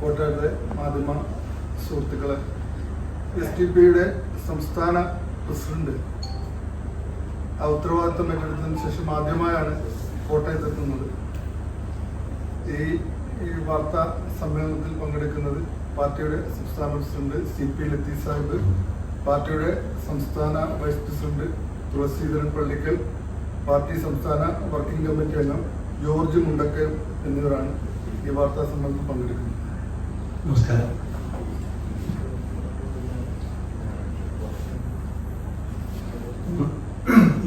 കോട്ടയത്തെ മാധ്യമ സുഹൃത്തുക്കളെ. എസ് ടി പിയുടെ സംസ്ഥാന പ്രസിഡന്റ് ആ ഉത്തരവാദിത്വം ഏറ്റെടുത്തതിന് ശേഷം ആദ്യമായാണ് കോട്ടയത്തെത്തുന്നത്. ഈ ഈ വാർത്താ സമ്മേളനത്തിൽ പങ്കെടുക്കുന്നത് പാർട്ടിയുടെ സംസ്ഥാന president C P Latheef Sahib പാർട്ടിയുടെ സംസ്ഥാന vice president Thulaseedharan Pallikkal party സംസ്ഥാന വർക്കിംഗ് കമ്മിറ്റി അംഗം ജോർജ് മുണ്ടക്കൽ എന്നിവരാണ് ഈ വാർത്താ സമ്മേളനത്തിൽ പങ്കെടുക്കുന്നത്. നമസ്കാരം.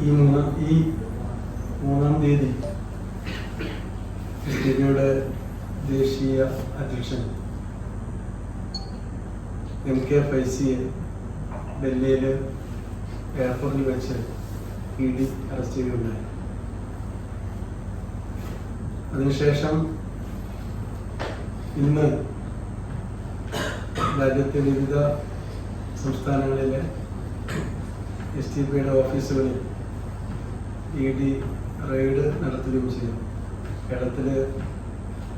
ഈ മൂന്നാം ഈ മൂന്നാം തീയതി യുടെ ദേശീയ അധ്യക്ഷൻ എം കെ ഫൈസിയെ ഡൽഹിയിൽ എയർപോർട്ടിൽ വെച്ച് ഇ ഡി അറസ്റ്റ് ചെയ്യുകയുണ്ടായി അതിനുശേഷം ഇന്ന് രാജ്യത്തെ വിവിധ സംസ്ഥാനങ്ങളിലെ എസ് ടി പിയുടെ ഓഫീസുകളിൽ ഇ ഡി റെയ്ഡ് നടത്തുകയും ചെയ്തു. കേരളത്തിൽ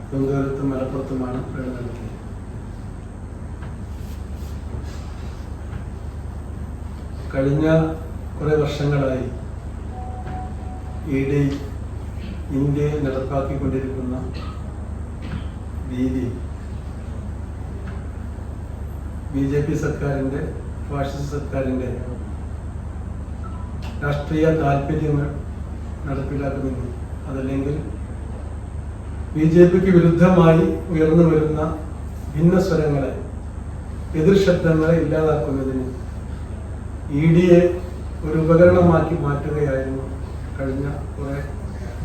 തിരുവനന്തപുരത്തും മലപ്പുറത്തുമാണ് റെയ്ഡ് നടത്തിയത് കഴിഞ്ഞ കുറേ വർഷങ്ങളായി ഇ ഡി ഇന്ത്യയിൽ നടപ്പാക്കിക്കൊണ്ടിരിക്കുന്ന രീതി ബി ജെ പി സർക്കാരിന്റെ ഫാഷിസ്റ്റ് സർക്കാരിന്റെ രാഷ്ട്രീയ താല്പര്യങ്ങൾ നടപ്പിലാക്കുമെന്ന് അതല്ലെങ്കിൽ ബി ജെ പിക്ക് വിരുദ്ധമായി ഉയർന്നു വരുന്ന ഭിന്നസ്വരങ്ങളെ എതിർ ശബ്ദങ്ങളെ ഇല്ലാതാക്കുന്നതിന് ഇ ഡിയെ ഒരു ഉപകരണമാക്കി മാറ്റുകയായിരുന്നു കഴിഞ്ഞ കുറെ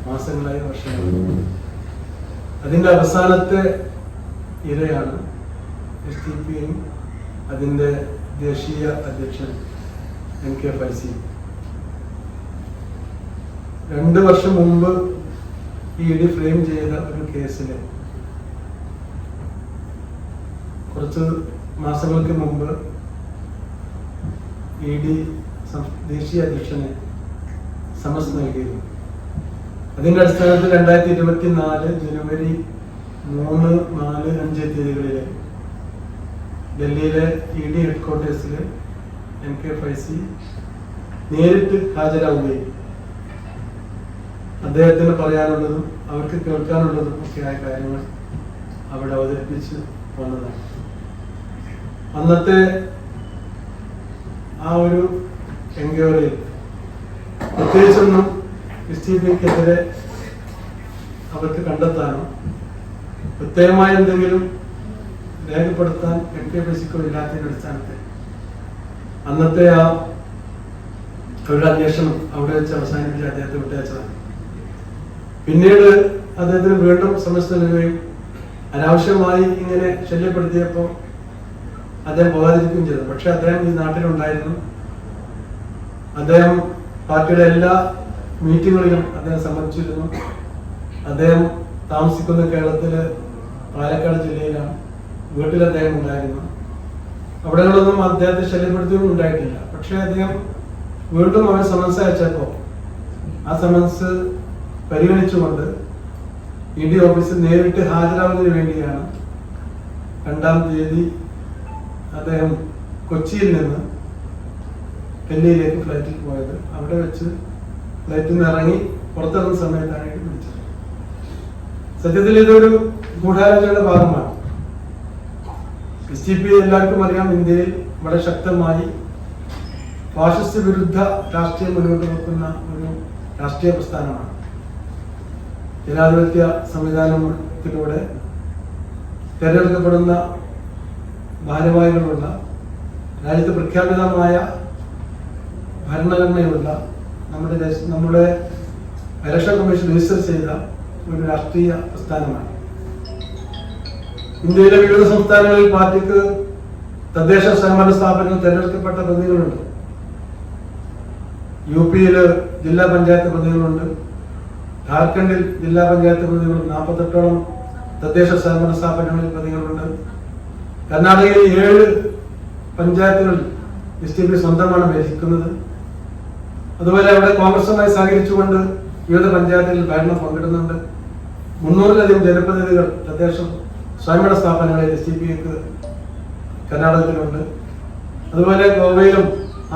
മാസങ്ങളായി വർഷങ്ങളായി. അതിന്റെ അവസാനത്തെ ഇരയാണ് എസ് ടി പിയും അതിന്റെ ദേശീയ അധ്യക്ഷൻ എം കെ ഫൈസി. രണ്ട് വർഷം മുമ്പ് ഇ ഡി ഫ്രെയിം ചെയ്ത ഒരു കേസിൽ കുറച്ച് മാസങ്ങൾക്ക് മുമ്പ് ഇ ഡി ദേശീയ അധ്യക്ഷന് സമസ് നൽകിയിരുന്നു. അതിന്റെ അടിസ്ഥാനത്തിൽ രണ്ടായിരത്തി ഇരുപത്തി നാല് ജനുവരി മൂന്ന് നാല് അഞ്ച് തീയതികളിൽ ഡൽഹിയിലെ ഇ ഡി ഹെഡ്ക്വാർട്ടേഴ്സിൽ എം കെ ഫൈസി നേരിട്ട് ഹാജരാവുകയും അദ്ദേഹത്തിന് പറയാനുള്ളതും അവർക്ക് കേൾക്കാനുള്ളതും ഒക്കെയായ കാര്യങ്ങൾ അവിടെ അവതരിപ്പിച്ച് വന്നതാണ്. അന്നത്തെ ആ ഒരു എൻക്വയറിയിൽ പ്രത്യേകിച്ചൊന്നും എസ് ടി പിക്കെതിരെ അവർക്ക് കണ്ടെത്താനോ പ്രത്യേകമായ എന്തെങ്കിലും രേഖപ്പെടുത്താൻ എം കെ ബസിക്കോ ഇല്ലാത്തതിന്റെ അടിസ്ഥാനത്തിൽ. അന്നത്തെ ആ ഒരു അന്വേഷണം അവിടെ വെച്ച് അവസാനിപ്പിച്ച് അദ്ദേഹത്തെ വിട്ടയച്ചതാണ്. പിന്നീട് അദ്ദേഹത്തിന് വീണ്ടും സമസ്ത നൽകുകയും അനാവശ്യമായി ഇങ്ങനെ ശല്യപ്പെടുത്തിയപ്പോൾ അദ്ദേഹം പോകാതിരിക്കുകയും ചെയ്തു. പക്ഷെ അദ്ദേഹം ഈ നാട്ടിലുണ്ടായിരുന്നു. അദ്ദേഹം പാർട്ടിയുടെ എല്ലാ മീറ്റിങ്ങുകളിലും അദ്ദേഹം സംബന്ധിച്ചിരുന്നു. അദ്ദേഹം താമസിക്കുന്ന കേരളത്തിൽ പാലക്കാട് ജില്ലയിലാണ്. വീട്ടിൽ അദ്ദേഹം ഉണ്ടായിരുന്നു. അവിടെയുള്ളതും അദ്ദേഹത്തെ ശല്യപ്പെടുത്തിയൊന്നും ഉണ്ടായിട്ടില്ല. പക്ഷെ അദ്ദേഹം വീണ്ടും അവൻ സമൻസ് അയച്ചപ്പോൾ ആ സമൻസ് പരിഗണിച്ചുകൊണ്ട് ഇ ഡി ഓഫീസിൽ നേരിട്ട് ഹാജരാകുന്നതിന് വേണ്ടിയാണ് രണ്ടാം തീയതി അദ്ദേഹം കൊച്ചിയിൽ നിന്ന് ഡൽഹിയിലേക്ക് ഫ്ലൈറ്റിൽ പോയത്. അവിടെ വെച്ച് ഫ്ലൈറ്റിൽ നിന്ന് ഇറങ്ങി പുറത്തിറങ്ങുന്ന സമയത്താണ് ഇത് സത്യത്തിൽ ഇതൊരു ഗൂഢാലോചനയുടെ ഭാഗമാണ്. എസ് പി എല്ലാവർക്കും അറിയാം. ഇന്ത്യയിൽ വളരെ ശക്തമായി ഫാഷിസ്റ്റ് വിരുദ്ധ രാഷ്ട്രീയം മുന്നോട്ട് വെക്കുന്ന ഒരു രാഷ്ട്രീയ പ്രസ്ഥാനമാണ്. ജനാധിപത്യ സംവിധാനത്തിലൂടെ തിരഞ്ഞെടുക്കപ്പെടുന്ന ഭാരവാഹികളുള്ള രാജ്യത്ത് പ്രഖ്യാപിതമായ ഭരണഘടനയുള്ള നമ്മുടെ നമ്മുടെ ഇലക്ഷൻ കമ്മീഷൻ രജിസ്റ്റർ ചെയ്ത ഒരു രാഷ്ട്രീയ പ്രസ്ഥാനമാണ്. ഇന്ത്യയിലെ വിവിധ സംസ്ഥാനങ്ങളിൽ പാർട്ടിക്ക് തദ്ദേശ സ്വയംഭരണ സ്ഥാപനങ്ങൾ തിരഞ്ഞെടുക്കപ്പെട്ട പ്രതിനിധികളുണ്ട് യു പിയിൽ ജില്ലാ പഞ്ചായത്ത് പ്രതിനിധികളുണ്ട് ജാർഖണ്ഡിൽ ജില്ലാ പഞ്ചായത്ത് പ്രതിനിധികൾ നാൽപ്പത്തെട്ടോളം തദ്ദേശ സ്വയംഭരണ സ്ഥാപനങ്ങളിൽ പ്രതിനിധികളുണ്ട് കർണാടകയിൽ ഏഴ് പഞ്ചായത്തുകളിൽ എസ് ടി പി സ്വന്തമാണ് ഭരിക്കുന്നത്. അതുപോലെ അവിടെ കോൺഗ്രസുമായി സഹകരിച്ചുകൊണ്ട് വിവിധ പഞ്ചായത്തിൽ ഭരണം പങ്കിടുന്നുണ്ട്. മുന്നൂറിലധികം ജനപ്രതിനിധികൾ തദ്ദേശ സ്വയംഭരണ സ്ഥാപനങ്ങളിൽ എസ് ഡി പി എക്ക് കർണാടകത്തിലുണ്ട്. അതുപോലെ ഗോവയിലും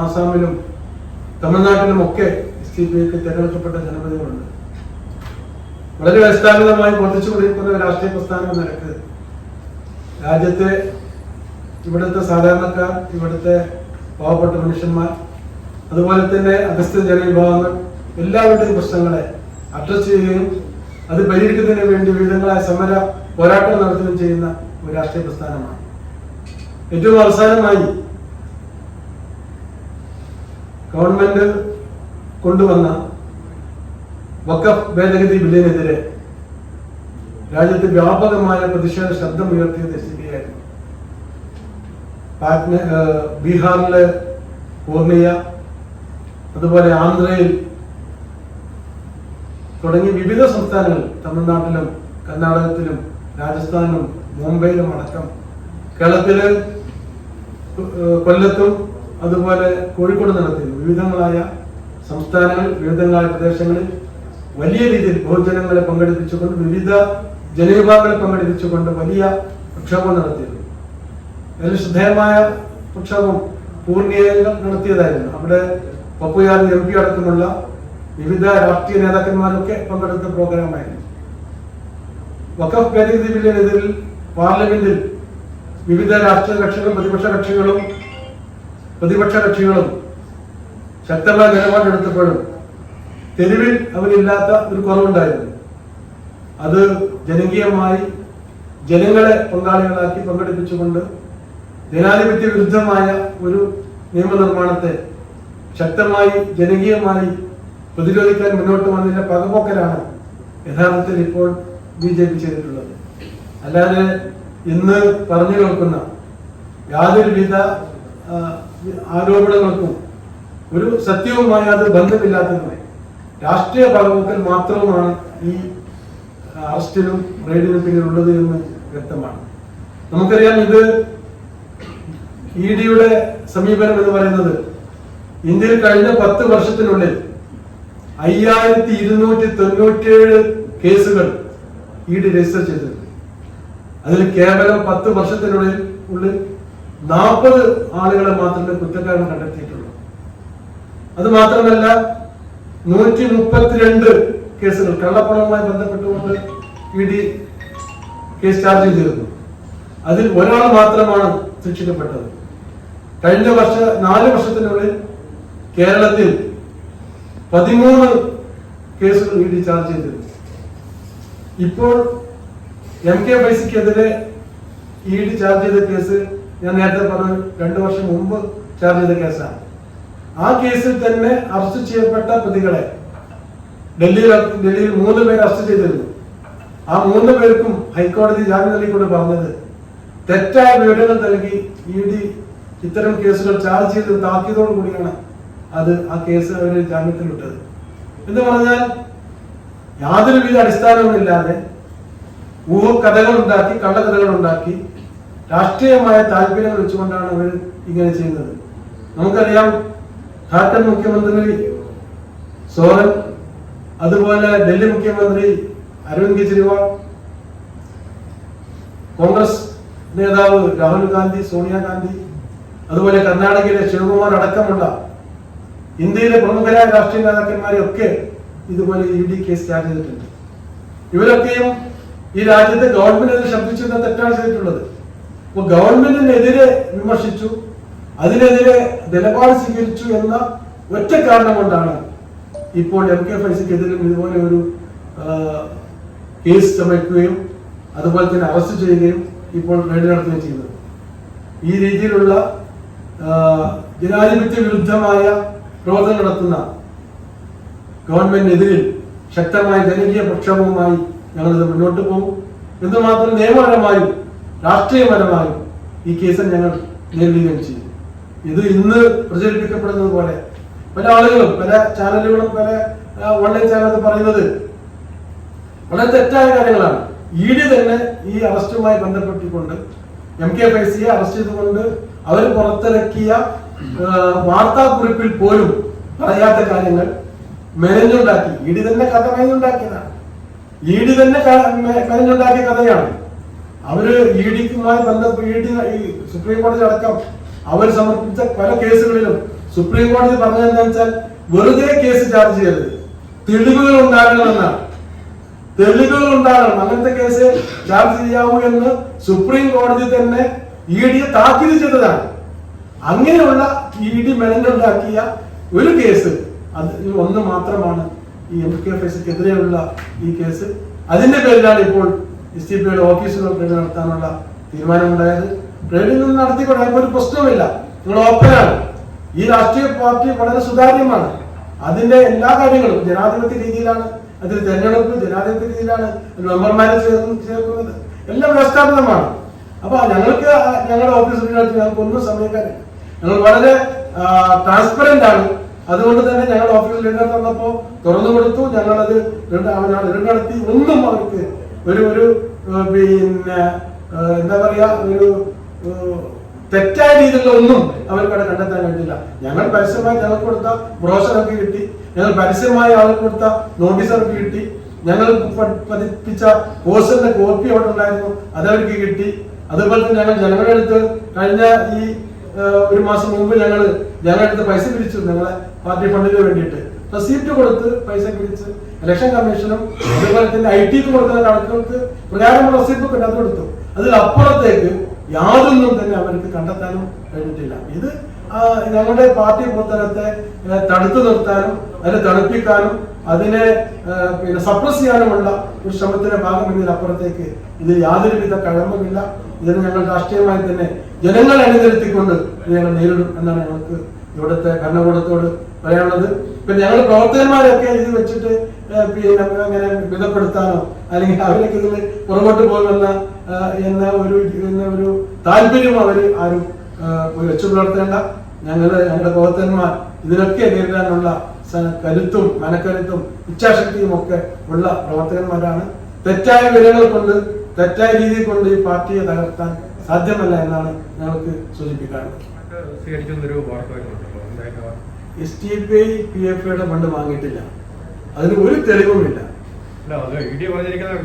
ആസാമിലും തമിഴ്നാട്ടിലും ഒക്കെ എസ് ഡി പി എക്ക് തിരഞ്ഞെടുക്കപ്പെട്ട ജനപ്രതിനിധികളുണ്ട്. വളരെ വ്യവസ്ഥാപിതമായി വർദ്ധിച്ചുകൊണ്ടിരിക്കുന്ന ഒരു രാഷ്ട്രീയ പ്രസ്ഥാനം എന്ന നിരക്ക് രാജ്യത്തെ ഇവിടുത്തെ സാധാരണക്കാർ ഇവിടുത്തെ പാവപ്പെട്ട മനുഷ്യന്മാർ അതുപോലെ തന്നെ അഗസ്ത്യ ജനവിഭാഗങ്ങൾ എല്ലാവരുടെയും പ്രശ്നങ്ങളെ അഡ്രസ് ചെയ്യുകയും അത് പരിഹരിക്കുന്നതിന് വേണ്ടി വിവിധങ്ങളായ സമര പോരാട്ടം നടത്തുകയും ചെയ്യുന്ന ഒരു രാഷ്ട്രീയ പ്രസ്ഥാനമാണ്. ഏറ്റവും അവസാനമായി ഗവൺമെന്റ് കൊണ്ടുവന്ന വക്കഫ് ഭേദഗതി ബില്ലിനെതിരെ രാജ്യത്ത് വ്യാപകമായ പ്രതിഷേധ ശബ്ദം ഉയർത്തിയത് എസ് ഡി ആയിരുന്നു പാറ്റ്ന ബീഹാറിലെ പൂർണിയ അതുപോലെ ആന്ധ്രയിൽ തുടങ്ങി വിവിധ സംസ്ഥാനങ്ങൾ തമിഴ്നാട്ടിലും കർണാടകത്തിലും രാജസ്ഥാനിലും മുംബൈയിലും അടക്കം കേരളത്തിൽ കൊല്ലത്തും അതുപോലെ കോഴിക്കോട് നടത്തി വിവിധങ്ങളായ സംസ്ഥാനങ്ങൾ വിവിധങ്ങളായ പ്രദേശങ്ങളിൽ വലിയ രീതിയിൽ ബഹുജനങ്ങളെ പങ്കെടുപ്പിച്ചുകൊണ്ട് വിവിധ ജനവിഭാഗങ്ങളെ പങ്കെടുപ്പിച്ചുകൊണ്ട് വലിയ പ്രക്ഷോഭം നടത്തിയിരുന്നു. അതിൽ ശ്രദ്ധേയമായ പ്രക്ഷോഭം പൂർണിയയിൽ നടത്തിയതായിരുന്നു. അവിടെ പപ്പുയാദ് എം പി അടക്കമുള്ള വിവിധ രാഷ്ട്രീയ നേതാക്കന്മാരൊക്കെ പങ്കെടുത്ത പ്രോഗ്രാമായിരുന്നു വഖഫ് ഭേദഗതി ബില്ലിനെതിരിൽ പാർലമെന്റിൽ വിവിധ രാഷ്ട്രീയ കക്ഷികളും പ്രതിപക്ഷ കക്ഷികളും പ്രതിപക്ഷ കക്ഷികളും ശക്തമായ നിലപാടെടുത്തപ്പോഴും തെരുവിൽ അവരില്ലാത്ത ഒരു കുറവുണ്ടായിരുന്നു. അത് ജനകീയമായി ജനങ്ങളെ പങ്കാളികളാക്കി പങ്കെടുപ്പിച്ചുകൊണ്ട് ജനാധിപത്യ വിരുദ്ധമായ ഒരു നിയമനിർമ്മാണത്തെ ശക്തമായി ജനകീയമായി പ്രതിരോധിക്കാൻ മുന്നോട്ട് വന്നതിന്റെ പകപോക്കലാണ് യഥാർത്ഥത്തിൽ ഇപ്പോൾ ബി ജെ പി ചെയ്തിട്ടുള്ളത്. അല്ലാതെ ഇന്ന് പറഞ്ഞു കേൾക്കുന്ന യാതൊരുവിധ ആരോപണങ്ങൾക്കും ഒരു സത്യവുമായി അത് ബന്ധമില്ലാത്തതുമായി രാഷ്ട്രീയ ഭാഗത്തിൽ മാത്രമാണ് ഈ അറസ്റ്റിനും റെയ്ഡിനും പിന്നിലുള്ളത് എന്ന് വ്യക്തമാണ്. നമുക്കറിയാം ഇത് ഇ ഡിയുടെ സമീപനം എന്ന് പറയുന്നത് ഇന്ത്യയിൽ കഴിഞ്ഞ പത്ത് വർഷത്തിനുള്ളിൽ അയ്യായിരത്തി ഇരുന്നൂറ്റി തൊണ്ണൂറ്റിയേഴ് കേസുകൾ ഇ ഡി രജിസ്റ്റർ ചെയ്തിട്ടുണ്ട്. അതിൽ കേവലം പത്ത് വർഷത്തിനുള്ളിൽ ഉള്ളിൽ നാൽപ്പത് ആളുകളെ മാത്രമേ കുറ്റക്കാരൻ കണ്ടെത്തിയിട്ടുള്ളൂ. അത് മാത്രമല്ല നൂറ്റി മുപ്പത്തിരണ്ട് കേസുകൾ കള്ളപ്പണവുമായി ബന്ധപ്പെട്ടുകൊണ്ട് ഇ ഡി കേസ് ചാർജ് ചെയ്തിരുന്നു. അതിൽ ഒരാൾ മാത്രമാണ് ശിക്ഷിക്കപ്പെട്ടത്. കഴിഞ്ഞ വർഷ നാല് വർഷത്തിനുള്ളിൽ കേരളത്തിൽ പതിമൂന്ന് കേസുകൾ ഇ ഡി ചാർജ് ചെയ്തിരുന്നു. ഇപ്പോൾ എം കെ ബൈസിക്കെതിരെ ഇ ഡി ചാർജ് ചെയ്ത കേസ് ഞാൻ നേരത്തെ പറഞ്ഞു രണ്ടു വർഷം മുമ്പ് ചാർജ് ചെയ്ത കേസാണ് ആ കേസിൽ തന്നെ അറസ്റ്റ് ചെയ്യപ്പെട്ട പ്രതികളെ ഡൽഹിയിൽ ഡൽഹിയിൽ മൂന്ന് പേർ അറസ്റ്റ് ചെയ്തിരുന്നു. ആ മൂന്ന് പേർക്കും ഹൈക്കോടതി ജാമ്യം നൽകിക്കൊണ്ട് പറഞ്ഞത് തെറ്റായ വിവരങ്ങൾ നൽകി ഇ ഡി ഇത്തരം കേസുകൾ ചാർജ് ചെയ്ത് താക്കിയതോടു കൂടിയാണ് അത് ആ കേസ് അവർ ജാമ്യത്തിൽ വിട്ടത് എന്ന് പറഞ്ഞാൽ യാതൊരുവിധ അടിസ്ഥാനവുമില്ലാതെ ഊഹക്കഥകൾ ഉണ്ടാക്കി കള്ളക്കഥകൾ ഉണ്ടാക്കി രാഷ്ട്രീയമായ താല്പര്യങ്ങൾ വെച്ചുകൊണ്ടാണ് അവർ ഇങ്ങനെ ചെയ്യുന്നത്. നമുക്കറിയാം ഝാർഖണ്ഡ് മുഖ്യമന്ത്രി സോറൻ അതുപോലെ ഡൽഹി മുഖ്യമന്ത്രി അരവിന്ദ് കെജ്രിവാൾ കോൺഗ്രസ് നേതാവ് രാഹുൽ ഗാന്ധി സോണിയാഗാന്ധി അതുപോലെ കർണാടകയിലെ ശിവകുമാർ അടക്കമുള്ള ഇന്ത്യയിലെ പ്രമുഖരായ രാഷ്ട്രീയ നേതാക്കന്മാരെ ഒക്കെ ഇതുപോലെ ഇ ഡി കേസ് ചാർജ് ചെയ്തിട്ടുണ്ട്. ഇവരൊക്കെയും ഈ രാജ്യത്തെ ഗവൺമെന്റിനെ ശബ്ദിച്ചു തെറ്റാണ് ചെയ്തിട്ടുള്ളത്. അപ്പൊ ഗവൺമെന്റിനെതിരെ വിമർശിച്ചു അതിനെതിരെ നിലപാട് സ്വീകരിച്ചു എന്ന ഒറ്റ കാരണം കൊണ്ടാണ് ഇപ്പോൾ എം കെ ഫൈസിക്കെതിരും ഇതുപോലെ ഒരു കേസ് ചമയ്ക്കുകയും അതുപോലെ തന്നെ അറസ്റ്റ് ചെയ്യുകയും ഇപ്പോൾ റെയ്ഡ് നടത്തുകയും ചെയ്യുന്നത്. ഈ രീതിയിലുള്ള ജനാധിപത്യ വിരുദ്ധമായ പ്രവർത്തനം നടത്തുന്ന ഗവൺമെന്റിനെതിരിൽ ശക്തമായ ജനകീയ പ്രക്ഷോഭവുമായി ഞങ്ങളിത് മുന്നോട്ട് പോകും. എന്തുമാത്രം നിയമപരമായും രാഷ്ട്രീയപരമായും ഈ കേസ് ഞങ്ങൾ നേരിടുകയും ചെയ്യും. ഇത് ഇന്ന് പ്രചരിപ്പിക്കപ്പെടുന്നത് പോലെ പല ആളുകളും പല ചാനലുകളും പല ഓൺലൈൻ ചാനലൊക്കെ പറയുന്നത് വളരെ തെറ്റായ കാര്യങ്ങളാണ്. ഇ ഡി തന്നെ ഈ അറസ്റ്റുമായി ബന്ധപ്പെട്ടിക്കൊണ്ട് എം കെ ഫൈസിയെ അറസ്റ്റ് ചെയ്തുകൊണ്ട് അവർ പുറത്തിറക്കിയ വാർത്താക്കുറിപ്പിൽ പോലും പറയാത്ത കാര്യങ്ങൾ മെനഞ്ഞുണ്ടാക്കി. ഇ ഡി തന്നെ കഥ മെനഞ്ഞുണ്ടാക്കിയതാണ് ഇ തന്നെ മെനഞ്ഞുണ്ടാക്കിയ കഥയാണ്. അവർ ഇ ഡിക്കുമായി ബന്ധപ്പെട്ട് ഇ ഈ സുപ്രീം കോടതി അടക്കം അവർ സമർപ്പിച്ച പല കേസുകളിലും സുപ്രീം കോടതി പറഞ്ഞതെന്ന് വെച്ചാൽ വെറുതെ കേസ് ചാർജ് ചെയ്യരുത്. തെളിവുകൾ ഉണ്ടാകണമെന്നാണ് തെളിവുകൾ ഉണ്ടാകണം. അങ്ങനത്തെ കേസ് ചാർജ് ചെയ്യാവൂ എന്ന് സുപ്രീം കോടതി തന്നെ ഇ ഡിയെ താക്കീത് ചെയ്തതാണ്. അങ്ങനെയുള്ള ഇ ഡി മെനഞ്ഞുണ്ടാക്കിയ ഒരു കേസ് അത് ഒന്ന് മാത്രമാണ് ഈ എം കെ എഫ് എതിരെയുള്ള ഈ കേസ്. അതിന്റെ പേരിലാണ് ഇപ്പോൾ എസ് ടി പിയുടെ ഓഫീസുകൾ ട്രേഡ് നടത്താനുള്ള തീരുമാനമുണ്ടായത്. നിന്ന് നടത്തിക്കൊണ്ട് ഒരു പ്രശ്നവുമില്ല. നിങ്ങൾ ഓപ്പണാണ് ഈ രാഷ്ട്രീയ പാർട്ടി വളരെ സുതാര്യമാണ്. അതിന്റെ എല്ലാ കാര്യങ്ങളും ജനാധിപത്യ രീതിയിലാണ് അതിൽ തെരഞ്ഞെടുപ്പ് ജനാധിപത്യ രീതിയിലാണ് മെമ്പർമാരെ ചേർന്ന് ചേർക്കുന്നത് എല്ലാം വ്യവസ്ഥാപിതമാണ്. അപ്പൊ ഞങ്ങൾക്ക് ഞങ്ങളുടെ ഓഫീസിനകത്ത് ഞങ്ങൾക്ക് ഒന്നും സമയക്കാരില്ല ഞങ്ങൾ വളരെ ട്രാൻസ്പെറന്റ് ആണ്. അതുകൊണ്ട് തന്നെ ഞങ്ങൾ ഓഫീസിൽ ലിങ്കർ തന്നപ്പോ തുറന്നു കൊടുത്തു. ഞങ്ങളത് അത് നടത്തി ഒന്നും അവർക്ക് ഒരു ഒരു പിന്നെ എന്താ പറയാ ഒരു തെറ്റായ രീതിയിലുള്ള ഒന്നും അവർക്കവിടെ കണ്ടെത്താൻ കഴിഞ്ഞില്ല. ഞങ്ങൾ പരസ്യമായി ഞങ്ങൾക്ക് കൊടുത്ത ബ്രോഷറൊക്കെ കിട്ടി. ഞങ്ങൾ പരസ്യമായി അവർക്ക് കൊടുത്ത നോട്ടീസൊക്കെ കിട്ടി. ഞങ്ങൾ പതിപ്പിച്ച പോസ്റ്ററിന്റെ കോപ്പി അവിടെ ഉണ്ടായിരുന്നു. അതവർക്ക് കിട്ടി. അതുപോലെ തന്നെ ഞങ്ങൾ ജനങ്ങളുടെ അടുത്ത് കഴിഞ്ഞ ഈ ഒരു മാസം മുമ്പ് ഞങ്ങൾ ഞങ്ങളുടെ അടുത്ത് പൈസ പിരിച്ചു ഞങ്ങളെ പാർട്ടി ഫണ്ടിന് വേണ്ടിയിട്ട്. റെസീപ്റ്റ് കൊടുത്ത് പൈസ പിരിച്ച്. ഇലക്ഷൻ കമ്മീഷനും അതുപോലെ തന്നെ ഐ ടിക്ക് കൊടുക്കുന്ന കണക്കുകൾക്ക് പ്രകാരമുള്ള റെസീപ്റ്റ് അത് കൊടുത്തു. അതിലപ്പുറത്തേക്ക് യാതൊന്നും തന്നെ അവർക്ക് കണ്ടെത്താനും കഴിഞ്ഞിട്ടില്ല. ഇത് ഞങ്ങളുടെ പാർട്ടി പ്രവർത്തനത്തെ തടുത്തു നിർത്താനും അതിനെ തണുപ്പിക്കാനും അതിനെ പിന്നെ സപ്രസ് ചെയ്യാനുമുള്ള ഒരു ശ്രമത്തിന്റെ ഭാഗം അപ്പുറത്തേക്ക് ഇതിൽ യാതൊരുവിധ കഴമ്പില്ല ഇതിന് ഞങ്ങൾ രാഷ്ട്രീയമായി തന്നെ ജനങ്ങളെ അണിനിരത്തിക്കൊണ്ട് ഞങ്ങൾ നേരിടും എന്നാണ് ഞങ്ങൾക്ക് ഇവിടുത്തെ ഭരണകൂടത്തോട് പറയാനുള്ളത്. പിന്നെ ഞങ്ങൾ പ്രവർത്തകന്മാരൊക്കെ ഇത് വെച്ചിട്ട് പിന്നെ അങ്ങനെ വിധപ്പെടുത്താനോ അല്ലെങ്കിൽ അവരൊക്കെ ഇതിൽ പുറകോട്ട് പോകുമെന്ന എന്ന ഒരു ഒരു താല്പര്യം അവർ ആരും വെച്ചു പുലർത്തേണ്ട ഞങ്ങൾ ഞങ്ങളുടെ പ്രവർത്തകന്മാർ ഇതിനൊക്കെ നേരിടാനുള്ള കരുത്തും മനക്കരുത്തും ഇച്ഛാശക്തിയും ഒക്കെ ഉള്ള പ്രവർത്തകന്മാരാണ്. തെറ്റായ വിലകൾ കൊണ്ട് തെറ്റായ രീതിയിൽ കൊണ്ട് ഈ പാർട്ടിയെ തകർത്താൻ സാധ്യമല്ല എന്നാണ് ഞങ്ങൾക്ക് സൂചിപ്പിക്കാറുള്ളത് വാർത്ത എന്തായാലും S D P I P F ഐയുടെ ഫണ്ട് വാങ്ങിയിട്ടില്ല. അതിന് ഒരു തെളിവുമില്ല.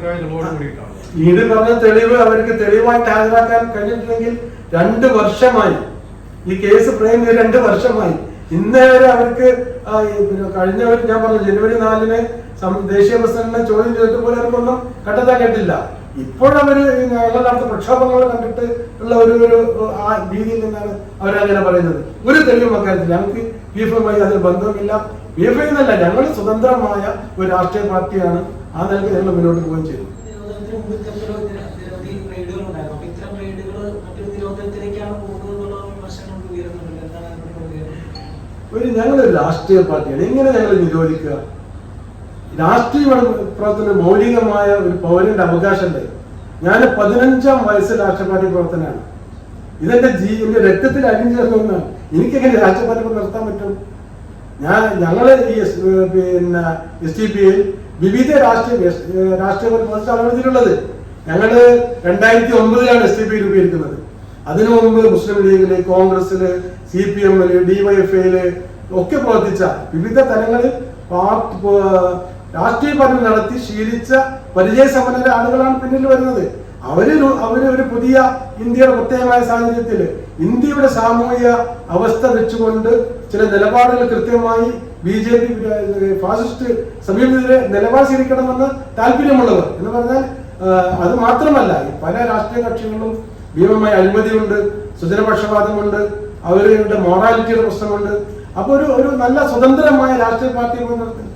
തെളിവോട് കൂടിയിട്ടാണ്. ഇത് പറഞ്ഞ തെളിവ് അവർക്ക് തെളിവായിട്ട് ഹാജരാക്കാൻ കഴിഞ്ഞിട്ടില്ലെങ്കിൽ രണ്ട് വർഷമായി. ഈ കേസ് ഫ്രെയിം ചെയ്ത് രണ്ട് വർഷമായി. ഇന്നേ വരെ അവർക്ക് കഴിഞ്ഞ ഞാൻ പറഞ്ഞു ജനുവരി നാലിന് ദേശീയ പ്രസിഡന്റിനെ ചോദ്യം ചെയ്തിട്ട് പോലും അവർക്കൊന്നും കണ്ടെത്താൻ കേട്ടില്ല. ഞങ്ങൾ നടത്ത പ്രക്ഷോഭങ്ങൾ കണ്ടിട്ട് ഉള്ള ഒരു ഒരു ആ രീതിയിൽ നിന്നാണ് അവരങ്ങനെ പറയുന്നത്. ഒരു തെളിവും അക്കാര്യത്തിൽ ഞങ്ങൾക്ക് പി എഫ് ഐ അതിൽ ബന്ധമില്ല പി എഫ് ഐ എന്നല്ല ഞങ്ങൾ സ്വതന്ത്രമായ ഒരു രാഷ്ട്രീയ പാർട്ടിയാണ്. ആ നിലയ്ക്ക് ഞങ്ങൾ മുന്നോട്ട് പോവുകയും ചെയ്തു? ഒരു ഞങ്ങളൊരു രാഷ്ട്രീയ പാർട്ടിയാണ്. എങ്ങനെ ഞങ്ങൾ നിരോധിക്കുക? രാഷ്ട്രീയ പ്രവർത്തന മൗലികമായ ഒരു പൗരന്റെ അവകാശമുണ്ട്. ഞാൻ പതിനഞ്ചാം വയസ്സിൽ രാഷ്ട്രീയ പാർട്ടി പ്രവർത്തനമാണ്. ഇതെന്റെ ജീ എന്റെ രക്തത്തിൽ അലിഞ്ഞേർന്ന ഒന്നാണ്. എനിക്കെങ്ങനെ രാഷ്ട്രീയ പാർട്ടി നിർത്താൻ പറ്റും? ഞാൻ ഞങ്ങൾ ഈ പിന്നെ എസ് ടി പി വിവിധ രാഷ്ട്രീയ രാഷ്ട്രീയ പ്രവർത്തനമാണ് ഇതിലുള്ളത് ഞങ്ങൾ രണ്ടായിരത്തി ഒമ്പതിലാണ് എസ് ടി പി രൂപീകരിക്കുന്നത്. അതിനു മുമ്പ് മുസ്ലിം ലീഗിൽ കോൺഗ്രസിൽ സി പി എമ്മിൽ ഡിവൈഎഫ്ഐയിൽ ഒക്കെ പ്രവർത്തിച്ച വിവിധ തലങ്ങളിൽ പാർട്ടി രാഷ്ട്രീയ ഭരണം നടത്തി ശീലിച്ച പരിചയസമ്പന്നര ആളുകളാണ് പിന്നിൽ വരുന്നത്. അവർ അവർ ഒരു പുതിയ ഇന്ത്യയുടെ പ്രത്യേകമായ സാഹചര്യത്തിൽ ഇന്ത്യയുടെ സാമൂഹിക അവസ്ഥ വെച്ചുകൊണ്ട് ചില നിലപാടുകൾ കൃത്യമായി ബി ജെ പി ഫാസിസ്റ്റ് സമീപത്തിലെ നിലപാട് സ്വീകരിക്കണമെന്ന് താല്പര്യമുള്ളവർ എന്ന് പറഞ്ഞാൽ അത് മാത്രമല്ല പല രാഷ്ട്രീയ കക്ഷികളിലും ഭീമമായ അഴിമതിയുണ്ട് സുജനപക്ഷപാതമുണ്ട് അവരുടെ മോറാലിറ്റിയുടെ പ്രശ്നമുണ്ട്. അപ്പൊ ഒരു ഒരു നല്ല സ്വതന്ത്രമായ രാഷ്ട്രീയ പാർട്ടി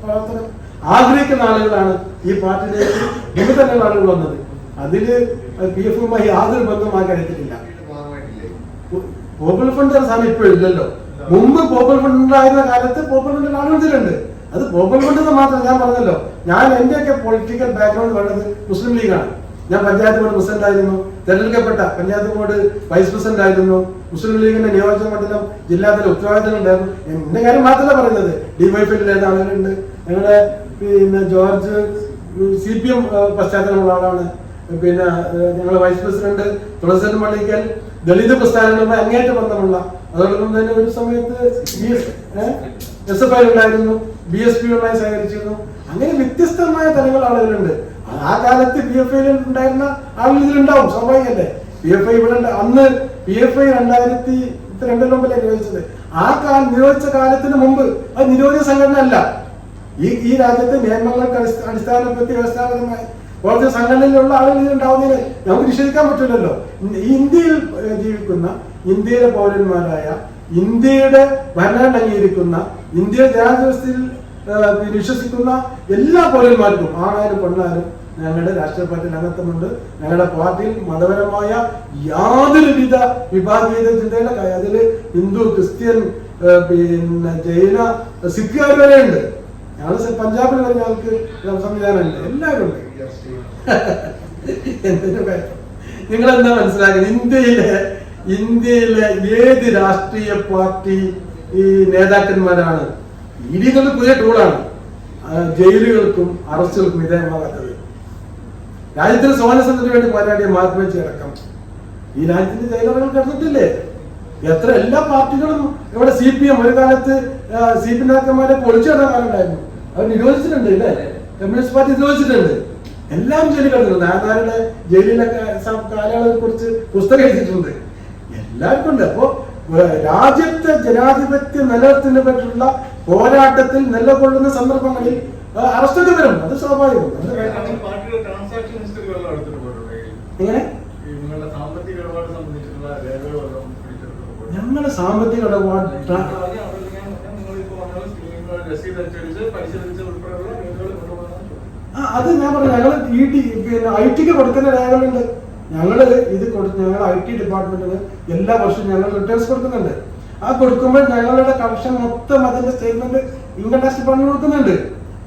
പ്രവർത്തനം ആഗ്രഹിക്കുന്ന ആളുകളാണ് ഈ പാർട്ടിയിലേക്ക് വിവിധ ആളുകൾ വന്നത്. അതിൽ പി എഫുമായി യാതൊരു ബന്ധവും ആ കാര്യത്തിലില്ല പോപ്പുലർ ഫണ്ട് സാധനം ഇപ്പൊ ഇല്ലല്ലോ. മുമ്പ് പോപ്പുലർ ഫണ്ട് ഉണ്ടായിരുന്ന കാലത്ത് പോപ്പുലർ ഫണ്ട് ആളുകളുണ്ട് അത് പോപ്പുലർ ഫണ്ട് എന്ന് മാത്രം ഞാൻ പറഞ്ഞല്ലോ. ഞാൻ എന്റെയൊക്കെ പൊളിറ്റിക്കൽ ബാക്ക്ഗ്രൗണ്ട് വേണ്ടത് മുസ്ലിം ലീഗാണ് ഞാൻ പഞ്ചായത്ത് ബോർഡ് പ്രസിഡന്റ് ആയിരുന്നു. തെരഞ്ഞെടുക്കപ്പെട്ട പഞ്ചായത്ത് ബോർഡ് വൈസ് പ്രസിഡന്റ് ആയിരുന്നു. മുസ്ലിം ലീഗിന്റെ നിയോജക മണ്ഡലം ജില്ലാതല ഉത്തരവാദിത്തങ്ങൾ ഉണ്ടായിരുന്നു. എന്റെ കാര്യം മാത്രമല്ല പറയുന്നത്. ഡിവൈഫിലെ ആളുകളുണ്ട് ഞങ്ങളുടെ പിന്നെ ജോർജ് സി പി എം പശ്ചാത്തലമുള്ള ആളാണ്. പിന്നെ ഞങ്ങളുടെ വൈസ് പ്രസിഡന്റ് തുളസൻ പള്ളിക്കൽ ദളിത് പ്രസ്ഥാനങ്ങളുമായി അങ്ങേറ്റ ബന്ധമുള്ള. അതോടൊപ്പം തന്നെ ഒരു സമയത്ത് എസ് എഫ് ഐ ഉണ്ടായിരുന്നു ബി എസ് പിയുമായി സഹകരിച്ചിരുന്നു. അങ്ങനെ വ്യത്യസ്തമായ തലങ്ങൾ ആളുകളുണ്ട്. ആ കാലത്ത് പി എഫ് ഐയിൽ ഉണ്ടായിരുന്ന ആളുകൾ ഇതിലുണ്ടാവും സ്വാഭാവികല്ലേ പി എഫ് ഐ ഇവിടെ അന്ന് പി എഫ് ഐ രണ്ടായിരത്തി രണ്ടിന് മുമ്പല്ലേ നിരോധിച്ചത്. ആ കാലം നിരോധിച്ച കാലത്തിന് മുമ്പ് അത് നിരോധിത സംഘടന അല്ല ഈ ഈ രാജ്യത്തെ നിയമങ്ങൾക്ക് അടിസ്ഥ- അടിസ്ഥാനപ്പെടുത്തി വ്യവസ്ഥാപരമായി കുറച്ച് സംഘടനയിലുള്ള ആളുകൾ ഇതുണ്ടാവുന്നതിന് നമുക്ക് നിഷേധിക്കാൻ പറ്റില്ലല്ലോ. ഇന്ത്യയിൽ ജീവിക്കുന്ന ഇന്ത്യയിലെ പൗരന്മാരായ ഇന്ത്യയുടെ ഭരണം അംഗീകരിക്കുന്ന ഇന്ത്യയുടെ ജനാധിപത്യത്തിൽ വിശ്വസിക്കുന്ന എല്ലാ പൗരന്മാർക്കും ആണായാലും പെണ്ണായാലും ഞങ്ങളുടെ രാഷ്ട്രീയ പാർട്ടിയിൽ അംഗത്വമുണ്ട് ഞങ്ങളുടെ പാർട്ടിയിൽ മതപരമായ യാതൊരുവിധ വിഭാഗീയത ചിന്തയുടെ അതിൽ ഹിന്ദു ക്രിസ്ത്യൻ പിന്നെ ജൈന സിഖുകാർ വരെ ഉണ്ട് ഞങ്ങൾ പഞ്ചാബിൽ ഞങ്ങൾക്ക് സംവിധാനമില്ല എല്ലാവരും നിങ്ങൾ എന്താ മനസ്സിലാക്കുന്നത് ഇന്ത്യയിലെ ഇന്ത്യയിലെ ഏത് രാഷ്ട്രീയ പാർട്ടി ഈ നേതാക്കന്മാരാണ്? ഇടികൾ പുതിയ ടൂളാണ് ജയിലുകൾക്കും അറസ്റ്റുകൾക്കും വിധേയമാകാത്തത്. രാജ്യത്തിന് സ്വാതന്ത്ര്യത്തിന് വേണ്ടി പോരാടിയ മഹാത്മജി അടക്കം. ഈ രാജ്യത്തിന്റെ ജയിലുകൾ കിടന്നിട്ടില്ലേ? എത്ര എല്ലാ പാർട്ടികളും ഇവിടെ സി പി എം ഒരു കാലത്ത് സി പി നേതാക്കന്മാരെ പൊളിച്ചു ഉണ്ടായിരുന്നു അവർ നിരോധിച്ചിട്ടുണ്ട് അല്ലേ കമ്മ്യൂണിസ്റ്റ് പാർട്ടി നിരോധിച്ചിട്ടുണ്ട്. എല്ലാം ജയിലിൽ കിടന്നു നായനാരുടെ ജയിലിലൊക്കെ കാലയളവിനെ കുറിച്ച് പുസ്തകം എഴുതിയിട്ടുണ്ട്. എല്ലാവർക്കും ഉണ്ട്. അപ്പോ രാജ്യത്തെ ജനാധിപത്യ നിലനിർത്തുന്നതിനെ പറ്റിയുള്ള പോരാട്ടത്തിൽ നിലകൊള്ളുന്ന സന്ദർഭങ്ങളിൽ അറസ്റ്റൊക്കെ വരും. അത് സ്വാഭാവികം. എങ്ങനെ? ഞങ്ങളുടെ സാമ്പത്തിക ഇടപാട് ആ, അത് ഞാൻ പറഞ്ഞു ഞങ്ങൾ ഈ ടി പിന്നെ ഐ ടിക്ക് കൊടുക്കുന്ന രേഖകളുണ്ട്. ഞങ്ങൾ ഇത് കൊടുത്ത് ഞങ്ങൾ ഐ ടി ഡിപ്പാർട്ട്മെന്റിന് എല്ലാ വർഷവും ഞങ്ങൾ റിട്ടേൺസ് കൊടുക്കുന്നുണ്ട്. ആ കൊടുക്കുമ്പോൾ ഞങ്ങളുടെ കളക്ഷൻ മൊത്തം അതിന്റെ സ്റ്റേറ്റ്മെന്റ് ഇൻകം ടാക്സ് ഡിപ്പാർട്ട്മെന്റ് കൊടുക്കുന്നുണ്ട്.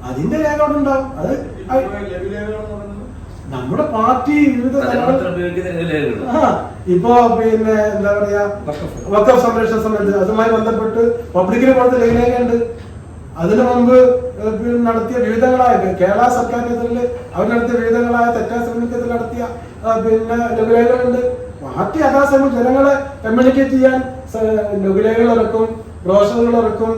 അതിന്റെ രേഖ അവിടെ ഉണ്ടാവും. അത് നമ്മുടെ പാർട്ടി വിവിധ ഇപ്പോ പിന്നെ എന്താ പറയാ? വക്കഫ് സംരക്ഷണ സമയത്ത് അതുമായി ബന്ധപ്പെട്ട് പബ്ലിക്കിന് കൊടുത്ത ലൈനേക്കുണ്ട് അതിനു മുമ്പ് നടത്തിയ വിവിധങ്ങളായ കേരള സർക്കാരിനെതിരിൽ അവർ നടത്തിയ വിവിധങ്ങളായ തെറ്റായ ശ്രമത്തിൽ നടത്തിയ പിന്നെ ലഘുലേഖകളുണ്ട്. പാർട്ടി അതാസമയം ജനങ്ങളെ കമ്മ്യൂണിക്കേറ്റ് ചെയ്യാൻ ലഘുലേഖകൾ ഇറക്കും ബ്രോഷറുകൾ ഇറക്കും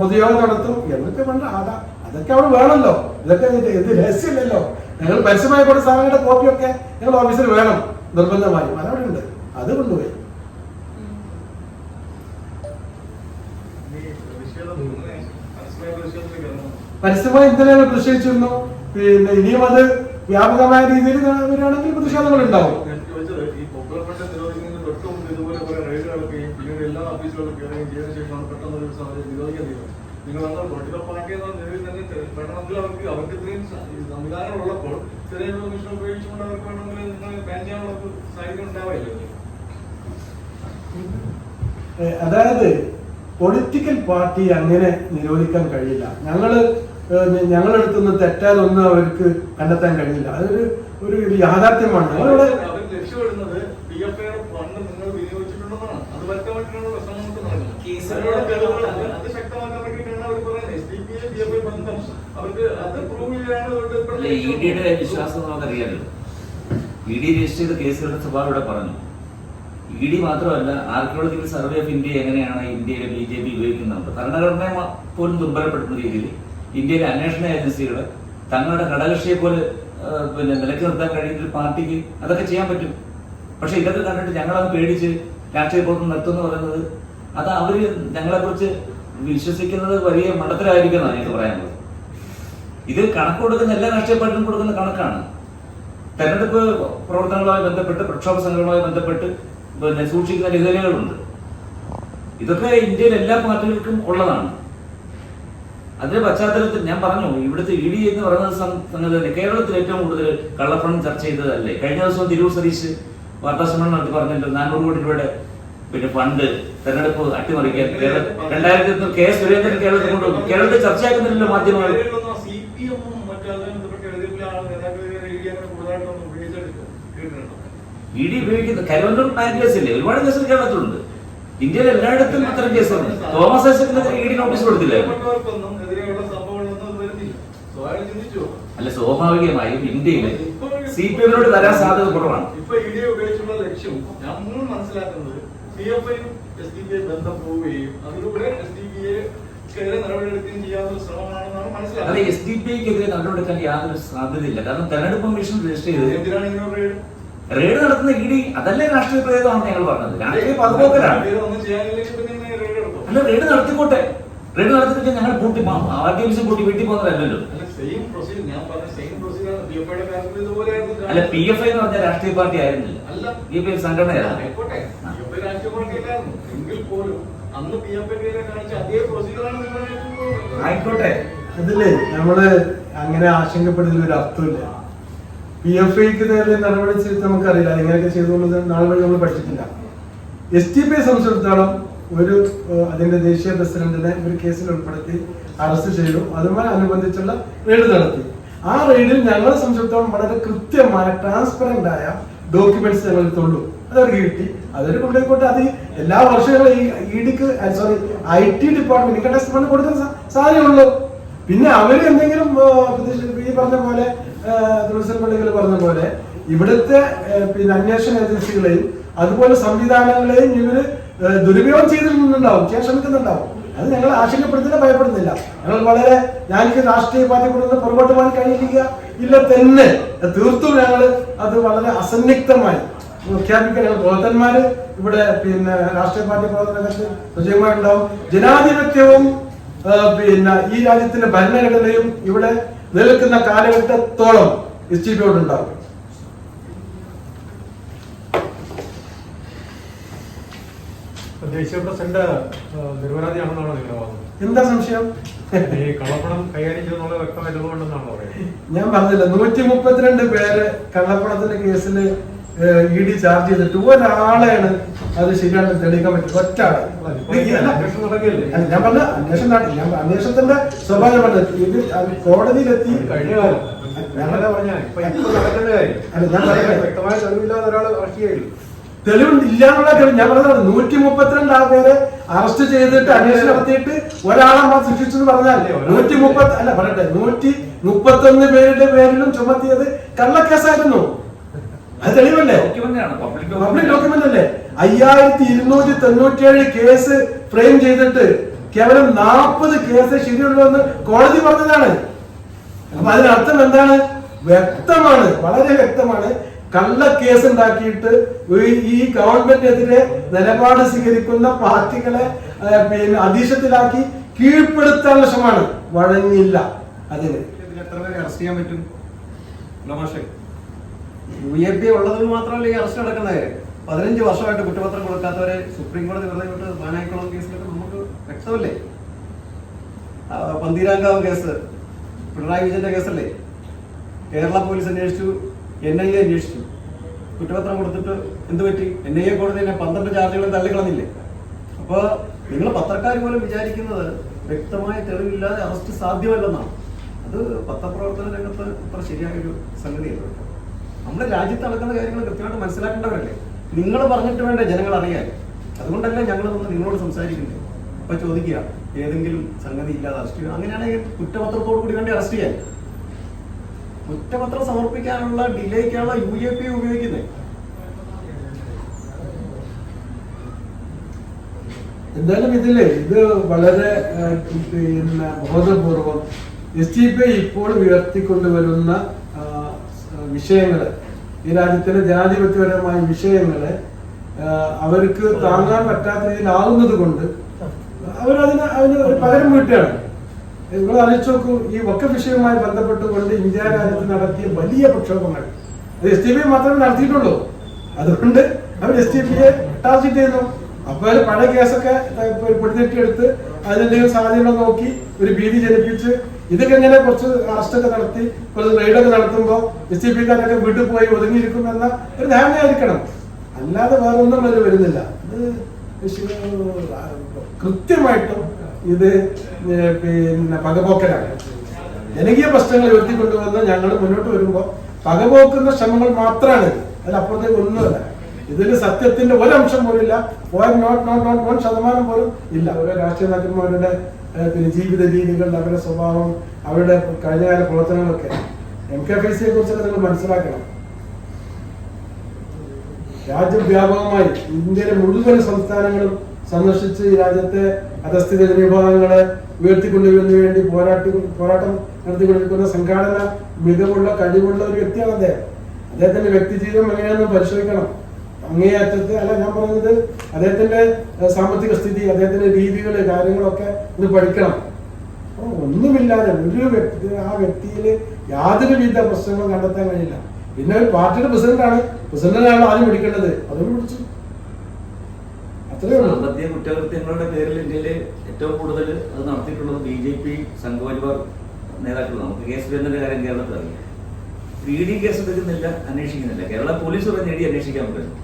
പൊതുയോഗം നടത്തും. എന്നൊക്കെ വേണ്ട അതാ അതൊക്കെ അവിടെ വേണമല്ലോ ഇതൊക്കെ ഇത് രഹസ്യമില്ലല്ലോ. ഞങ്ങൾ പരസ്യമായി കൊടുത്ത സാധനങ്ങളുടെ കോപ്പിയൊക്കെ ഞങ്ങൾ ഓഫീസിൽ വേണം നിർബന്ധമായും. അതവിടെ ഉണ്ട്. അത് കൊണ്ടുപോയി. പരസ്യമായി ഇന്നലെ പ്രതിഷേധിച്ചിരുന്നു പിന്നെ ഇനിയും അത് വ്യാപകമായ രീതിയിൽ വരികയാണെങ്കിൽ പ്രതിഷേധങ്ങൾ ഉണ്ടാവും. നിങ്ങൾ അന്ന് എന്ന തന്നെ വേണമെങ്കിൽ അവർക്ക് അവർക്ക് ഇത്രയും സ- ഈ ഉള്ളപ്പോൾ തിരഞ്ഞെടുപ്പ് കമ്മീഷൻ ഉപയോഗിച്ചുകൊണ്ട് അവർക്ക് വേണമെങ്കിൽ നിങ്ങൾ ബാൻ ചെയ്യാനുള്ള സാഹചര്യം ഉണ്ടാവില്ലേ അതായത് പൊളിറ്റിക്കൽ പാർട്ടി അങ്ങനെ നിരോധിക്കാൻ കഴിയില്ല. ഞങ്ങൾ ഏഹ് ഞങ്ങളെടുത്തുനിന്ന് തെറ്റാതൊന്നും അവർക്ക് കണ്ടെത്താൻ കഴിഞ്ഞില്ല. അതൊരു ഒരു യാഥാർത്ഥ്യമാണ്. ഞങ്ങളിവിടെ ഡി ഇ ഡിയുടെ വിശ്വാസം നമുക്കറിയാലോ. ഇ ഡി രജിസ്റ്റർ ചെയ്ത കേസുകളുടെ സ്വഭാവം ഇവിടെ പറഞ്ഞു. ഇ ഡി മാത്രമല്ല ആർക്കിയോളജിക്കൽ സർവേ ഓഫ് ഇന്ത്യ എങ്ങനെയാണ് ഇന്ത്യയിലെ ബി ജെ പി ഉപയോഗിക്കുന്നത്? ഭരണഘടനയെ പോലും ദുർബലപ്പെടുത്തുന്ന രീതിയിൽ ഇന്ത്യയിലെ അന്വേഷണ ഏജൻസികൾ തങ്ങളുടെ ഘടകകക്ഷിയെ പോലെ പിന്നെ നിലയ്ക്ക് നിർത്താൻ കഴിയുന്ന ഒരു പാർട്ടിക്ക് അതൊക്കെ ചെയ്യാൻ പറ്റും. പക്ഷെ ഇതൊക്കെ കണ്ടിട്ട് ഞങ്ങളത് പേടിച്ച് രാഷ്ട്രീയ പ്രവർത്തനം നിർത്തുമെന്ന് പറയുന്നത് അത് അവർ ഞങ്ങളെ കുറിച്ച് വിശ്വസിക്കുന്നത് വലിയ മണ്ടത്തരായിരിക്കും എന്നാണ് എനിക്ക് പറയാനുള്ളത്. ഇത് കണക്ക് കൊടുക്കുന്ന എല്ലാ രാഷ്ട്രീയ പാർട്ടിയും കൊടുക്കുന്ന കണക്കാണ്. തെരഞ്ഞെടുപ്പ് പ്രവർത്തനങ്ങളുമായി ബന്ധപ്പെട്ട് പ്രക്ഷോഭ സംഘങ്ങളുമായി ബന്ധപ്പെട്ട് പിന്നെ സൂക്ഷിക്കുന്ന രീതികളുണ്ട് ഇതൊക്കെ ഇന്ത്യയിലെ എല്ലാ പാർട്ടികൾക്കും ഉള്ളതാണ്. അതിന്റെ പശ്ചാത്തലത്തിൽ ഞാൻ പറഞ്ഞു ഇവിടുത്തെ ഇ ഡി എന്ന് പറയുന്ന സംഗതി തന്നെ കേരളത്തിൽ ഏറ്റവും കൂടുതൽ കള്ളപ്പണം ചർച്ച ചെയ്തതല്ലേ? കഴിഞ്ഞ ദിവസം തിരൂർ സതീഷ് വാർത്താ സമ്മേളനം നടത്തി പറഞ്ഞല്ലോ നാനൂറ് കോടി രൂപയുടെ പിന്നെ ഫണ്ട് തെരഞ്ഞെടുപ്പ് അട്ടിമറിക്കാൻ കേരള രണ്ടായിരത്തി കെ സുരേന്ദ്രൻ കേരളത്തിൽ കൊണ്ടുവന്നു കേരളത്തിൽ ചർച്ചയാക്കുന്നില്ലല്ലോ മാധ്യമങ്ങൾ. ഇ ഡി ഇ ഡി ഉപയോഗിക്കുന്ന കരുവന്നൂർ ബാങ്ക് കേസില്ലേ ഒരുപാട് കേസുകൾ കേരളത്തിലുണ്ട്. ഇന്ത്യയിൽ എല്ലായിടത്തും ഇത്തരം കേസുണ്ട് തോമസ് ഐസക്കിനെതിരെ ഇ ഡി നോട്ടീസ് കൊടുത്തില്ലേ? അല്ല സ്വാഭാവികമായും ഇന്ത്യയിൽ സി പി എമ്മിനോട് തരാൻ സാധ്യത കുറവാണ്. ഇപ്പൊ ഇ ഡി ഉപയോഗിച്ചുള്ള ലക്ഷ്യം നമ്മൾ മനസ്സിലാക്കുന്നത് സി എഫ് ഐയും എസ് ഡി പി ബന്ധം പോവുകയും അതിലൂടെ എസ് ഡി പി ഐ നടപടിയെടുക്കുകയും ചെയ്യാവുന്ന ശ്രമമാണെന്നാണ് അല്ല മനസ്സിലാക്കുന്നത് എസ് ഡി പി ഐക്കെതിരെ നടപടിയെടുക്കാൻ യാതൊരു സാധ്യതയില്ല. കാരണം തെരഞ്ഞെടുപ്പ് കമ്മീഷൻ രജിസ്റ്റർ ചെയ്ത് എന്തിനാണ് ഇങ്ങനെ റെയ്ഡ് നടത്തുന്ന ഇ ഡി അതല്ലേ രാഷ്ട്രീയ പ്രേതമാണെന്ന് ഞങ്ങൾ പറഞ്ഞത്. രാഷ്ട്രീയ അല്ല റെയ്ഡ് നടത്തിക്കോട്ടെ. റെയ്ഡ് നടത്തിയിട്ട് ഞങ്ങൾ പൂട്ടി ആർ ടി പൂട്ടി വീട്ടിൽ പോകുന്നതല്ലല്ലോ. അല്ല സെയിം പ്രൊസീജിയർ ഞാൻ പറഞ്ഞ same procedure P F I എന്ന് പറഞ്ഞ രാഷ്ട്രീയ പാർട്ടി ആയിരുന്നില്ല. അല്ല. പി എഫ് ഐ സംഘടനയായിരുന്നു. ആയിക്കോട്ടെ. അതിൽ നമ്മൾ അങ്ങനെ ആശങ്കപ്പെടുന്നതിൽ ഒരു അർത്ഥമില്ല. പി എഫ് ഐക്ക് നേരെ നടപടി ചെയ്ത് നമുക്കറിയില്ല. ഇങ്ങനെയൊക്കെ ചെയ്തുകൊണ്ട് നാളെ വഴി നമ്മൾ പഠിച്ചിട്ടില്ല. എസ് ടി പിയെ സംബന്ധിച്ചിടത്തോളം ഒരു അതിന്റെ ദേശീയ പ്രസിഡന്റിനെ ഒരു കേസിൽ ഉൾപ്പെടുത്തി അറസ്റ്റ് ചെയ്തു. അതുമായി അനുബന്ധിച്ചുള്ള റെയ്ഡ് നടത്തി. ആ റെയ്ഡിൽ ഞങ്ങളെ സംബന്ധിച്ചിടത്തോളം വളരെ കൃത്യമായ ട്രാൻസ്പെറന്റ് ആയ ഡോക്യുമെന്റ്സ് ഞങ്ങൾ ഉള്ളൂ അതവർക്ക് കിട്ടി. അതൊരു കൊണ്ടുപോയിക്കോട്ടെ. അത് എല്ലാ വർഷങ്ങളും ഈ ഇ ഡിക്ക് sorry I T department fund കൊടുക്കുന്ന സാ- സാധ്യതയുള്ളൂ പിന്നെ അവർ എന്തെങ്കിലും ഈ പറഞ്ഞ പോലെ തുളസൻ പള്ളികൾ പറഞ്ഞ പോലെ ഇവിടുത്തെ പിന്നെ അന്വേഷണ ഏജൻസികളെയും അതുപോലെ സംവിധാനങ്ങളെയും ഇവർ ദുരുപയോഗം ചെയ്തിട്ടുണ്ടാവും ചെയ്യാൻ ശ്രമിക്കുന്നുണ്ടാവും. അത് ഞങ്ങൾ ആശങ്കപ്പെടുത്തില്ല ഭയപ്പെടുന്നില്ല ഞങ്ങൾ വളരെ ഞങ്ങൾക്ക് രാഷ്ട്രീയ പാർട്ടി കൊടുത്ത് പുറകോട്ട് പോകാൻ കഴിയില്ല ഇല്ല തന്നെ. തീർത്തും ഞങ്ങൾ അത് വളരെ അസന്നിഗ്ധമായി. പ്രഖ്യാപിക്കാൻ ഞങ്ങൾ പ്രവർത്തന്മാര് ഇവിടെ പിന്നെ രാഷ്ട്രീയ പാർട്ടി പ്രവർത്തനത്തിൽ സജീവമായിട്ടുണ്ടാവും ജനാധിപത്യവും പിന്നെ ഈ രാജ്യത്തിന്റെ ഭരണഘടനയും ഇവിടെ നിലനിൽക്കുന്ന കാലഘട്ടത്തോളം ഇൻസ്റ്റിറ്റ്യൂട്ട് ഉണ്ടാകും. ദേശീയ പ്രസിഡന്റ് നിരപരാധിയാണെന്നാണോ നിങ്ങളുടെ വാദം? എന്താ സംശയം? ഈ കള്ളപ്പണം കൈകാര്യം ചെയ്തെന്നുള്ള വ്യക്തമായിട്ടുള്ളതുകൊണ്ടെന്നാണ് പറയുന്നത് ഞാൻ പറഞ്ഞില്ല നൂറ്റി മുപ്പത്തിരണ്ട് പേര് കള്ളപ്പണത്തിന്റെ കേസിൽ ഇ ഡി ചാർജ് ചെയ്തിട്ട് ഒരാളെയാണ് അത് ശരിയാണെന്ന് തെളിയിക്കാൻ പറ്റും ഒറ്റ ആളെ ഞാൻ പറഞ്ഞ അന്വേഷണം നടത്തി. ഞാൻ അന്വേഷണത്തിന്റെ സ്വഭാവം പറഞ്ഞത് ഇത് കോടതിയിലെത്തി. കഴിഞ്ഞ കാലം. തെളിവുണ്ട് ഇല്ലാന്നുള്ള തെളിവ് ഞാൻ പറഞ്ഞത് നൂറ്റി മുപ്പത്തിരണ്ട് ആൾക്കാരെ അറസ്റ്റ് ചെയ്തിട്ട് അന്വേഷണം നടത്തിയിട്ട് ഒരാളെ മാത്രം ശിക്ഷിച്ചു എന്ന് പറഞ്ഞാൽ നൂറ്റി മുപ്പത്തി അല്ല പറയട്ടെ നൂറ്റി മുപ്പത്തൊന്ന് പേരുടെ പേരിലും ചുമത്തിയത് കള്ളക്കേസായിരുന്നു. അത് തെളിവല്ലേ? പബ്ലിക് ഡോക്യുമെന്റ് അല്ലേ? അയ്യായിരത്തി ഇരുന്നൂറ്റി തൊണ്ണൂറ്റിയേഴ് കേസ് ഫ്രെയിം ചെയ്തിട്ട് കേവലം നാൽപ്പത് കേസ് ശരിയുള്ളൂ എന്ന് കോടതി പറഞ്ഞതാണ്. അപ്പൊ അതിനർത്ഥം എന്താണ്? വ്യക്തമാണ് വളരെ വ്യക്തമാണ്. കള്ള കേസ് ഉണ്ടാക്കിയിട്ട് ഈ- ഗവൺമെന്റിനെതിരെ നിലപാട് സ്വീകരിക്കുന്ന പാർട്ടികളെ പിന്നെ അധീശത്തിലാക്കി കീഴ്പ്പെടുത്താനുള്ള ശ്രമമാണ്. വഴങ്ങിയില്ല അതിന്. എത്ര പേരെ അറസ്റ്റ് ചെയ്യാൻ പറ്റും? യു എ പി ഉള്ളതിന് മാത്രമല്ല ഈ അറസ്റ്റ് നടക്കുന്നത്. പതിനഞ്ച് വർഷമായിട്ട് കുറ്റപത്രം കൊടുക്കാത്തവരെ സുപ്രീം കോടതി വെറുതെ വിട്ട് ബാനായിക്കുളം കേസിലൊക്കെ നമുക്ക് വ്യക്തമല്ലേ? പന്തീരാങ്കാവ് കേസ് പിണറായി വിജയന്റെ കേസല്ലേ? കേരള പോലീസ് അന്വേഷിച്ചു എൻ ഐ എ അന്വേഷിച്ചു. കുറ്റപത്രം കൊടുത്തിട്ട് എന്ത് പറ്റി? എൻ ഐ എ കോടതി തന്നെ പന്ത്രണ്ട് ചാർജുകളും തള്ളിക്കളഞ്ഞില്ലേ? അപ്പോൾ നിങ്ങൾ പത്രക്കാർ പോലും വിചാരിക്കുന്നത് വ്യക്തമായ തെളിവില്ലാതെ അറസ്റ്റ് സാധ്യമല്ലെന്നാണ്. അത് പത്രപ്രവർത്തന രംഗത്ത് അത്ര ശരിയായൊരു സംഗതിയല്ല. നമ്മുടെ രാജ്യത്ത് നടക്കുന്ന കാര്യങ്ങൾ കൃത്യമായിട്ട് മനസ്സിലാക്കേണ്ടവരല്ലേ? നിങ്ങൾ പറഞ്ഞിട്ട് വേണ്ട ജനങ്ങൾ അറിയാൻ. അതുകൊണ്ടല്ലേ ഞങ്ങൾ വന്ന് നിങ്ങളോട് സംസാരിക്കുന്നത്. അപ്പൊ ചോദിക്കുക ഏതെങ്കിലും സംഗതി ഇല്ലാതെ അറസ്റ്റ് ചെയ്യുക അങ്ങനെയാണെങ്കിൽ കുറ്റപത്രത്തോടു കൂടി വേണ്ടി അറസ്റ്റ് ചെയ്യാൻ. കുറ്റപത്രം സമർപ്പിക്കാനുള്ള ഡിലേക്കാണ് യു എ പി ഉപയോഗിക്കുന്നത്. എന്തായാലും ഇതിൽ ഇത് വളരെ പിന്നെ ബോധപൂർവം എസ് ടി പി ഇപ്പോൾ ഉയർത്തിക്കൊണ്ടുവരുന്ന വിഷയങ്ങൾ. ഈ രാജ്യത്തിലെ ജനാധിപത്യപരമായ വിഷയങ്ങൾ അവർക്ക് താങ്ങാൻ പറ്റാത്ത രീതിയിലാകുന്നത് കൊണ്ട് അവരതിന് അതിന് ഒരു പകരം വീട്ടുകയാണ്. നിങ്ങൾ ആലോചിച്ച് നോക്കൂ ഈ ഒക്കെ വിഷയവുമായി ബന്ധപ്പെട്ടുകൊണ്ട് ഇന്ത്യ രാജ്യത്ത് നടത്തിയ വലിയ പ്രക്ഷോഭങ്ങൾ. അത് എസ് ടി പി മാത്രമേ നടത്തിയിട്ടുള്ളൂ. അതുകൊണ്ട് അവർ എസ് ടി പിയെ ടാർജറ്റ് ചെയ്യുന്നു. അപ്പൊ അവർ പഴയ കേസൊക്കെ പൊടിതെട്ടിയെടുത്ത് അതിനെന്തെങ്കിലും സാധ്യത നോക്കി ഒരു ഭീതി ജനിപ്പിച്ച് ഇതൊക്കെ ഇങ്ങനെ കുറച്ച് അറസ്റ്റൊക്കെ നടത്തി കുറച്ച് റെയ്ഡൊക്കെ നടത്തുമ്പോൾ എസ് സി പിക്കാരൊക്കെ വീട്ടിൽ പോയി ഒതുങ്ങിയിരിക്കുമെന്ന ഒരു ധാരണയായിരിക്കണം. അല്ലാതെ വേറെ ഒന്നും അവർ വരുന്നില്ല. ഇത് കൃത്യമായിട്ടും ഇത് പിന്നെ പകപോക്കലാണ്. ജനകീയ പ്രശ്നങ്ങൾ ഉയർത്തിക്കൊണ്ടുവന്ന് ഞങ്ങൾ മുന്നോട്ട് വരുമ്പോൾ പകപോക്കുന്ന ശ്രമങ്ങൾ മാത്രമാണ്. അതിലപ്പുറത്തേക്ക് ഒന്നുമല്ല. ഇതിൽ സത്യത്തിന്റെ ഒരംശം പോലും ഇല്ല. Point nought nought nought one ശതമാനം പോലും ഇല്ല. ഓരോ രാഷ്ട്രീയ നേതാക്കന്മാരുടെ പിന്നെ ജീവിത രീതികൾ അവരുടെ സ്വഭാവം അവരുടെ കഴിഞ്ഞകാല പ്രവർത്തനങ്ങളൊക്കെ എം കെ ഫൈ സിയെ കുറിച്ചൊക്കെ നിങ്ങൾ മനസ്സിലാക്കണം. രാജ്യവ്യാപകമായി ഇന്ത്യയിലെ മുഴുവൻ സംസ്ഥാനങ്ങളും സന്ദർശിച്ച് രാജ്യത്തെ അധസ്ഥിത വിഭാഗങ്ങളെ ഉയർത്തിക്കൊണ്ടുവരുന്നതിന് വേണ്ടി പോരാട്ടി പോരാട്ടം നടത്തിക്കൊണ്ടിരിക്കുന്ന സംഘാടന മികവുള്ള കഴിവുള്ള ഒരു വ്യക്തിയാണ് അദ്ദേഹം. അദ്ദേഹത്തിന്റെ വ്യക്തി ജീവിതം എങ്ങനെയാണെന്ന് പരിശോധിക്കണം. അങ്ങേയറ്റത്ത് അല്ല ഞാൻ പറയുന്നത് അദ്ദേഹത്തിന്റെ സാമ്പത്തിക സ്ഥിതി അദ്ദേഹത്തിന്റെ രീതികൾ കാര്യങ്ങളൊക്കെ ഇത് പഠിക്കണം. ഒന്നുമില്ലാതെ ഒരു വ്യക്തി ആ വ്യക്തിയിൽ യാതൊരു വിധ പ്രശ്നങ്ങളും കണ്ടെത്താൻ കഴിയില്ല. പിന്നെ ഒരു പാർട്ടിയുടെ പ്രസിഡന്റാണ്. പ്രസിഡന്റിനാണ് ആദ്യം പിടിക്കേണ്ടത് അതുകൊണ്ട് പിടിച്ചു സാമ്പത്തിക കുറ്റകൃത്യങ്ങളുടെ പേരിൽ ഇന്ത്യയിൽ ഏറ്റവും കൂടുതൽ അത് നടത്തിയിട്ടുള്ളത് ബി ജെ പി സംഘപരിവാർ നേതാക്കൾ നമുക്ക് കെ സുരേന്ദ്രന്റെ കാര്യം കേരളത്തിൽ അറിയാം ഇ ഡി കേസ് എടുക്കുന്നില്ല അന്വേഷിക്കുന്നില്ല. കേരള പോലീസ് പറഞ്ഞ ഇ അന്വേഷിക്കാൻ പറ്റുന്നു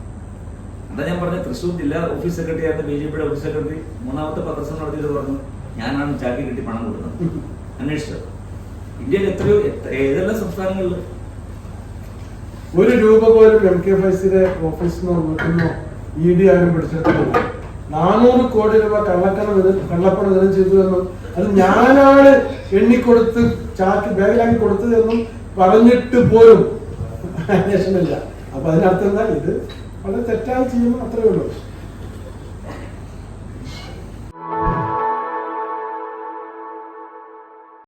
അതാ ഞാൻ പറഞ്ഞ തൃശ്ശൂർ ജില്ലാ ഓഫീസ് സെക്രട്ടറി ആയിരുന്ന ബി ജെ പിയുടെ ഓഫീസ് സെക്രട്ടറി മൂന്നാമത്തെ പത്രസം നടത്തിയത് പറഞ്ഞു ഞാനാണ് ചാക്കി കിട്ടി പണം കൊടുക്കുന്നത് അന്വേഷിച്ചത്. ഇന്ത്യയിൽ എത്രയോ എത്ര- ഏതെല്ലാം സംസ്ഥാനങ്ങളിൽ ഒരു രൂപ പോലും എം കെ വീട്ടിൽ നിന്നോ ഇ ഡി ആരും പിടിച്ചെടുത്തിട്ടില്ല നാനൂറ് കോടി രൂപ കള്ളക്കണം കള്ളപ്പണം ഇതും ചെയ്തു എന്നും അത് ഞാനാണ് എണ്ണിക്കൊടുത്ത് ചാക്ക് ബാഗിലാക്കി കൊടുത്തതെന്നും പറഞ്ഞിട്ട് പോലും അന്വേഷണമില്ല. അപ്പൊ അതിനർത്ഥം എന്താ? ഇത് വളരെ തെറ്റായി ചെയ്യുന്നു അത്രേ ഉള്ളൂ.